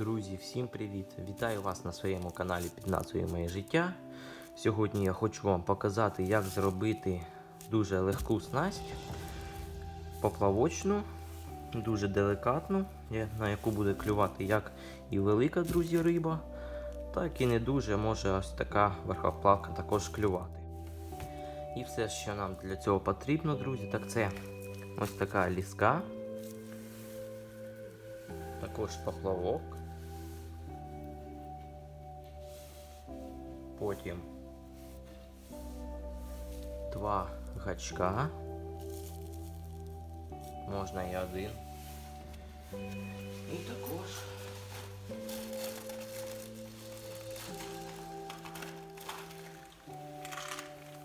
Друзі, всім привіт! Вітаю вас на своєму каналі під назвою Моє життя. Сьогодні я хочу вам показати, як зробити дуже легку снасть поплавочну, дуже деликатну, на яку буде клювати як і велика, друзі, риба, так і не дуже може ось така верхоплавка також клювати. І все, що нам для цього потрібно, друзі, так це ось така ліска. Також поплавок. Потім два гачка. Можна і один. І також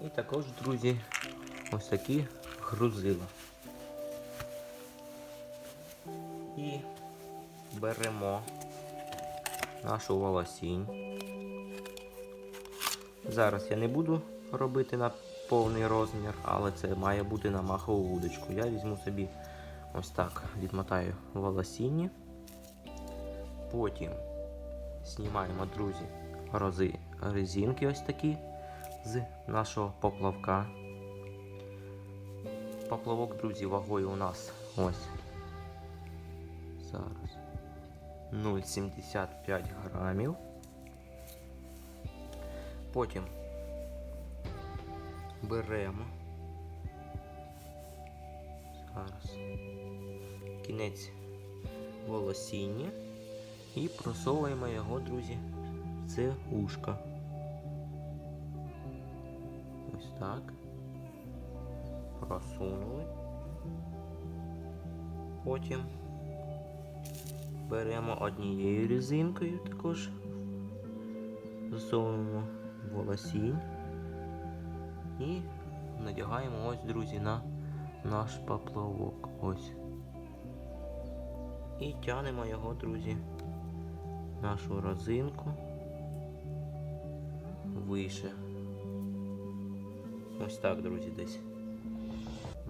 І також, друзі, ось такі грузила. І беремо нашу волосінь. Зараз я не буду робити на повний розмір, але це має бути на махову вудочку. Я візьму собі ось так, відмотаю волосіння. Потім знімаємо, друзі, рози, резинки ось такі з нашого поплавка. Поплавок, друзі, вагою у нас ось Зараз 0,75 грамів. Потім беремо зараз кінець волосіння і просовуємо його, друзі, в це ушко. Ось так. Просунули. Потім беремо однією різинкою також, засовуємо волосінь і надягаємо ось, друзі, на наш поплавок. Ось. І тянемо його, друзі, нашу розинку вище. Ось так, друзі, десь.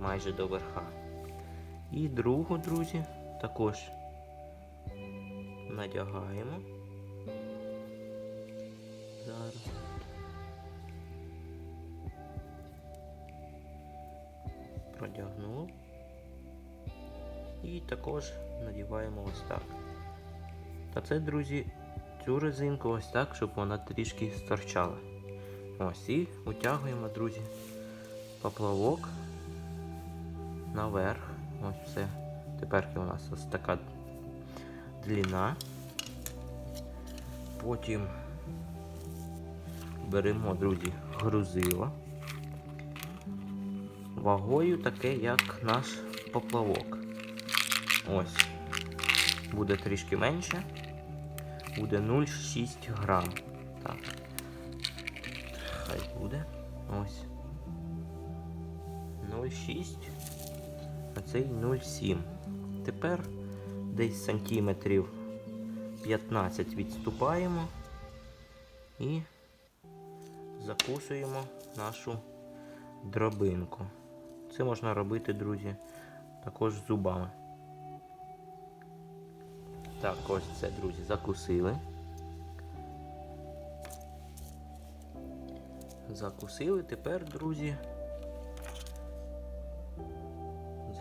Майже до верха. І другу, друзі, також надягаємо. Продягнув. І також надіваємо ось так. Та це, друзі, цю резинку ось так, щоб вона трішки сторчала. Ось і утягуємо, друзі, поплавок наверх. Ось все. Тепер у нас ось така длина. Потім беремо, друзі, грузило. Вагою таке, як наш поплавок. Ось. Буде трішки менше. Буде 0,6 грам. Так. Хай буде. Ось. 0,6. А цей 0,7. Тепер десь сантиметрів 15 відступаємо і закусуємо нашу дробинку. Це можна робити, друзі, також зубами. Так, ось це, друзі, закусили. Закусили тепер, друзі.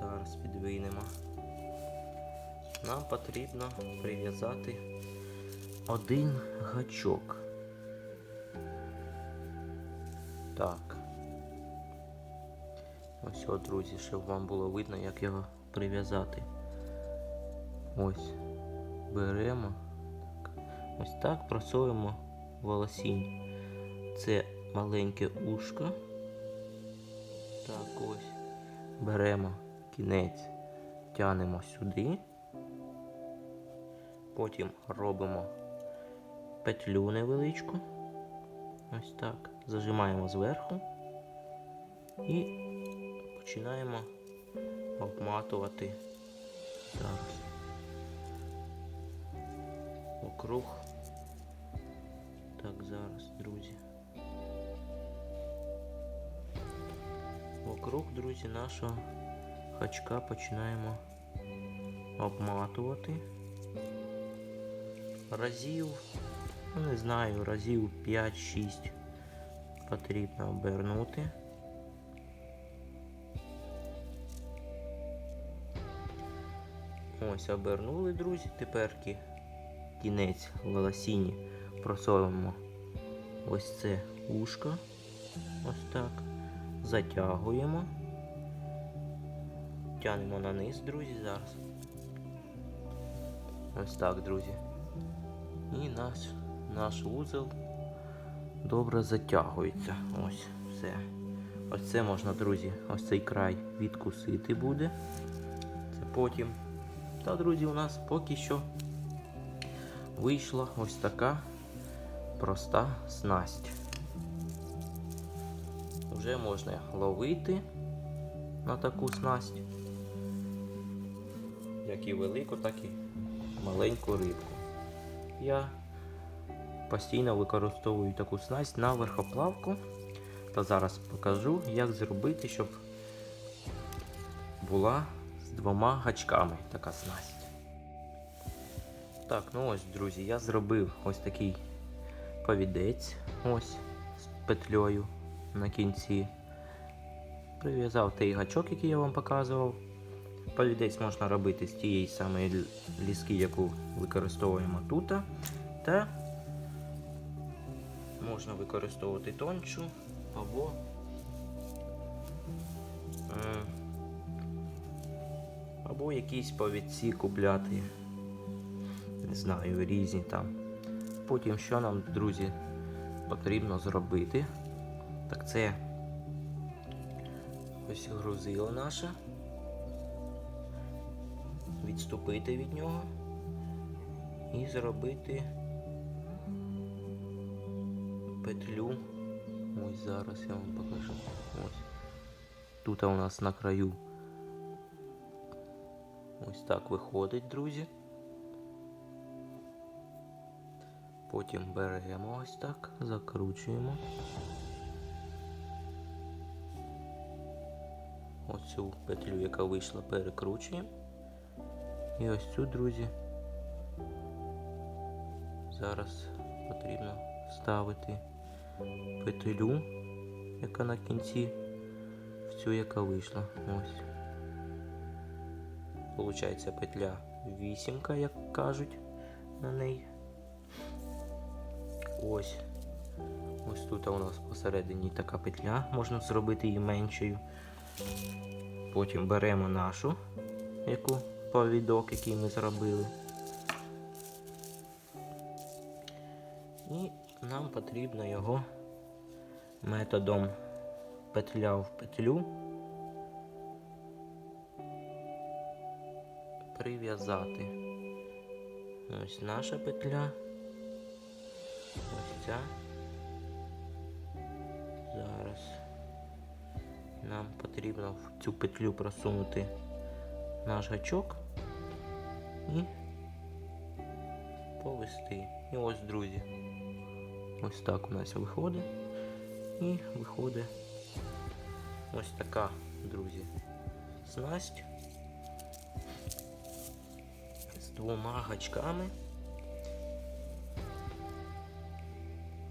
Зараз підвинемо нам потрібно прив'язати один гачок. Так. Ось от, друзі, щоб вам було видно, як його прив'язати. Ось. Беремо. Ось так просовуємо волосінь. Це маленьке ушко. Так ось. Беремо кінець, тянемо сюди. Потім робимо петлю невеличку. Ось так. Зажимаємо зверху і починаємо обматувати зараз. Округ. Так, зараз, друзі. Округ, друзі, нашого хачка починаємо обматувати. разів, ну не знаю, разів 5-6 потрібно обернути. Ось обернули, друзі. Тепер кі- кінець волосіні просовуємо ось це ушко. Ось так. Затягуємо. Тянемо на низ, друзі, зараз. Ось так, друзі. І наш, наш вузол добре затягується. Ось все. Ось це можна, друзі, ось цей край відкусити буде. Це потім. Та, друзі, у нас поки що вийшла ось така проста снасть. Вже можна ловити на таку снасть. Як і велику, так і маленьку рибку. Я постійно використовую таку снасть на верхоплавку. Та зараз покажу, як зробити, щоб була двома гачками така снасть. Так, ну ось, друзі, я зробив ось такий повідець ось з петлею на кінці. Прив'язав той гачок, який я вам показував. Повідець можна робити з тієї самої ліски, яку використовуємо тут. Та можна використовувати тончу або або якісь повідці купляти. Не знаю, різні там. Потім що нам, друзі, потрібно зробити? Так це ось грузило наше. Відступити від нього і зробити петлю. Ось зараз я вам покажу. Ось. Тут у нас на краю ось так виходить, друзі. Потім беремо ось так, закручуємо. Оцю петлю, яка вийшла, перекручуємо. І ось цю, друзі, зараз потрібно вставити петлю, яка на кінці, в цю, яка вийшла. Ось. Получається петля вісімка, як кажуть на неї. Ось. Ось тут у нас посередині така петля, можна зробити її меншою. Потім беремо нашу, яку повідок, який ми зробили. І нам потрібно його методом петля в петлю прив'язати. Ось наша петля. Ось ця. Зараз нам потрібно в цю петлю просунути наш гачок і повести. І ось, друзі. Ось так у нас виходить. І виходить ось така, друзі, снасть двома гачками.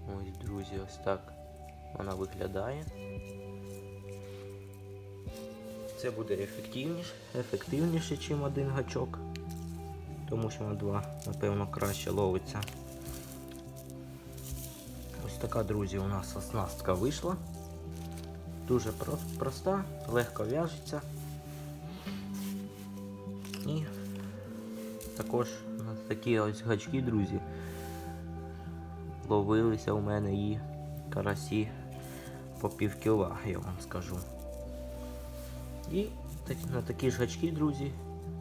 Ось, друзі, ось так вона виглядає. Це буде ефективніше, ефективніше, ніж один гачок, тому що на два, напевно, краще ловиться. Ось така, друзі, у нас оснастка вийшла. Дуже проста, легко в'яжеться. Також такі ось гачки, друзі, ловилися у мене і карасі по пів кіла, я вам скажу. І на такі ж гачки, друзі,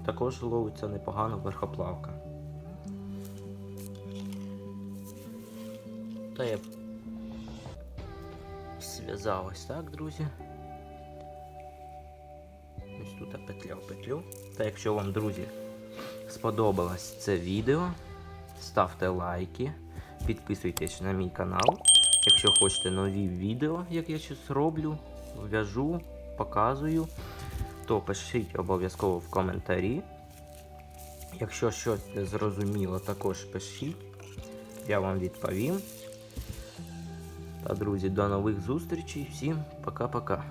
також ловиться непогано верхоплавка. Та я зв'язав ось так, друзі. Ось тут петля в петлю. Та якщо вам, друзі, сподобалось це відео, ставте лайки, підписуйтесь на мій канал. Якщо хочете нові відео, як я щось роблю, в'яжу, показую, то пишіть обов'язково в коментарі. Якщо щось зрозуміло, також пишіть. Я вам відповім. Та, друзі, до нових зустрічей. Всім пока-пока.